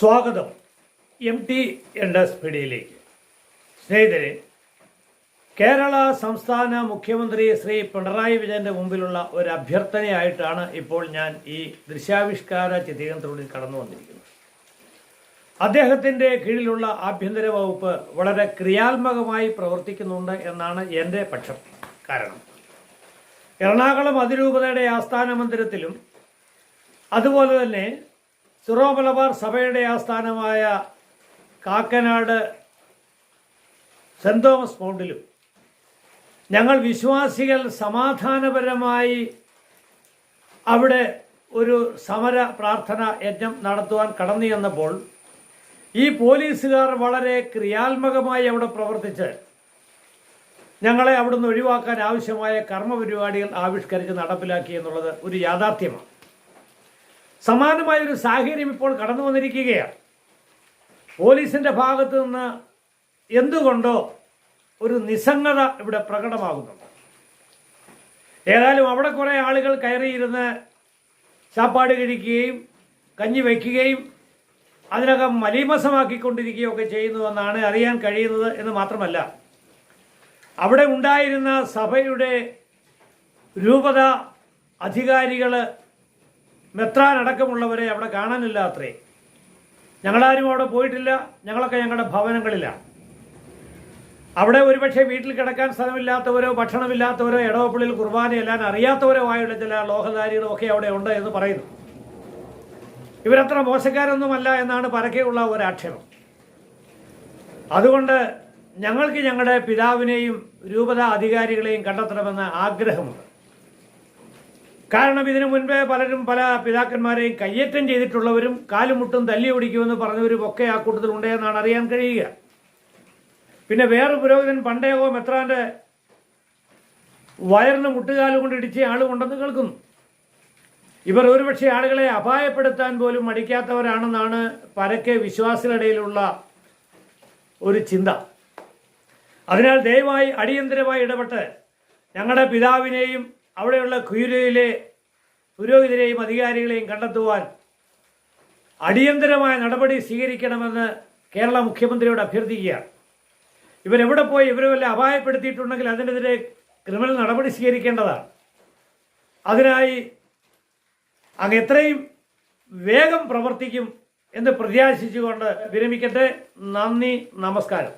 സ്വാഗതം M T ends പിടിയിലേക്ക് സ്നേഹിതരെ കേരള സംസ്ഥാന മുഖ്യമന്ത്രി ശ്രീ പിണറായി വിജയന്റെ മുമ്പിലുള്ള ഒരു അഭ്യർത്ഥനയായിട്ടാണ് ഇപ്പോൾ ഞാൻ ഈ ദൃശ്യാവിഷ്കാര ചിത്രീകരണത്തിലൂടെ കടന്നു വന്നിരിക്കുന്നത്. അദ്ദേഹത്തിന്റെ കീഴിലുള്ള ആഭ്യന്തര വകുപ്പ് വളരെ ക്രിയാത്മകമായി പ്രവർത്തിക്കുന്നുണ്ട് എന്നാണ് എന്റെ പക്ഷം കാരണം. എറണാകുളം അതിരൂപതയുടെ ആസ്ഥാന മന്ദിരത്തിലും അതുപോലെ തന്നെ സിറോ മലബാർ സഭയുടെ ആസ്ഥാനമായ കാക്കനാട് സെന്റ് തോമസ് മൗണ്ടിലും ഞങ്ങൾ വിശ്വാസികൾ സമാധാനപരമായി അവിടെ ഒരു സമര പ്രാർത്ഥന യജ്ഞം നടത്തുവാൻ കടന്നു ചെന്നപ്പോൾ ഈ പോലീസുകാർ വളരെ ക്രിയാത്മകമായി അവിടെ പ്രവർത്തിച്ച് ഞങ്ങളെ അവിടുന്ന് ഒഴിവാക്കാൻ ആവശ്യമായ കർമ്മപരിപാടികൾ ആവിഷ്കരിച്ച് നടപ്പിലാക്കി എന്നുള്ളത് ഒരു യാഥാർത്ഥ്യമാണ്. സമാനമായ ഒരു സാഹചര്യം ഇപ്പോൾ കടന്നു വന്നിരിക്കുകയാണ്. പോലീസിന്റെ ഭാഗത്തു നിന്ന് എന്തുകൊണ്ടോ ഒരു നിസ്സംഗത ഇവിടെ പ്രകടമാകുന്നുണ്ട്. ഏതായാലും അവിടെ കുറേ ആളുകൾ കയറിയിരുന്ന് ചാപ്പാട് കഴിക്കുകയും കഞ്ഞി വയ്ക്കുകയും അതിനകം മലീമസമാക്കിക്കൊണ്ടിരിക്കുകയും ഒക്കെ ചെയ്യുന്നുവെന്നാണ് അറിയാൻ കഴിയുന്നത് എന്ന് മാത്രമല്ല അവിടെ ഉണ്ടായിരുന്ന സഭയുടെ രൂപത അധികാരികൾ മെത്രാൻ അടക്കമുള്ളവരെ അവിടെ കാണാനില്ല അത്രേ ഞങ്ങളാരും അവിടെ പോയിട്ടില്ല ഞങ്ങളൊക്കെ ഞങ്ങളുടെ ഭവനങ്ങളിലാണ്. അവിടെ ഒരുപക്ഷെ വീട്ടിൽ കിടക്കാൻ സ്ഥലമില്ലാത്തവരോ ഭക്ഷണമില്ലാത്തവരോ ഇടവപ്പള്ളിയിൽ കുർബാന എല്ലാം അറിയാത്തവരോ ആയുള്ള ചില ലോഹധാരികളും ഒക്കെ അവിടെ ഉണ്ട് എന്ന് പറയുന്നു. ഇവരത്ര മോശക്കാരൊന്നുമല്ല എന്നാണ് പരക്കെയുള്ള ഒരു ആക്ഷേപം അതുകൊണ്ട് ഞങ്ങൾക്ക് ഞങ്ങളുടെ പിതാവിനെയും രൂപതാ അധികാരികളെയും കണ്ടെത്തണമെന്ന ആഗ്രഹമുണ്ട്. കാരണം ഇതിനു മുൻപേ പലരും പല പിതാക്കന്മാരെയും കയ്യേറ്റം ചെയ്തിട്ടുള്ളവരും കാലുമുട്ടും തല്ലി ഓടിക്കുമെന്ന് പറഞ്ഞവരും ഒക്കെ ആ കൂട്ടത്തിൽ ഉണ്ടെന്നാണ് അറിയാൻ കഴിയുക. പിന്നെ വേറെ പുരോഹിതൻ പണ്ടേകോ മെത്രാന്റെ വയറിന് മുട്ടുകാലും കൊണ്ട് ഇടിച്ച ആളുമുണ്ടെന്ന് കേൾക്കുന്നു. ഇവർ ഒരുപക്ഷെ ആളുകളെ അപായപ്പെടുത്താൻ പോലും മടിക്കാത്തവരാണെന്നാണ് പരക്കെ വിശ്വാസികളിടയിലുള്ള ഒരു ചിന്ത. അതിനാൽ ദയവായി അടിയന്തരമായി ഇടപെട്ട് ഞങ്ങളുടെ പിതാവിനെയും അവിടെയുള്ള കുയിരയിലെ പുരോഹിതരെയും അധികാരികളെയും കണ്ടെത്തുവാൻ അടിയന്തരമായ നടപടി സ്വീകരിക്കണമെന്ന് കേരള മുഖ്യമന്ത്രിയോട് അഭ്യർത്ഥിക്കുകയാണ്. ഇവരെവിടെ പോയി ഇവരെ വല്ല അപായപ്പെടുത്തിയിട്ടുണ്ടെങ്കിൽ അതിനെതിരെ ക്രിമിനൽ നടപടി സ്വീകരിക്കേണ്ടതാണ്. അതിനായി അങ്ങ് എത്രയും വേഗം പ്രവർത്തിക്കും എന്ന് പ്രത്യാശിച്ചുകൊണ്ട് വിരമിക്കട്ടെ. നന്ദി നമസ്കാരം.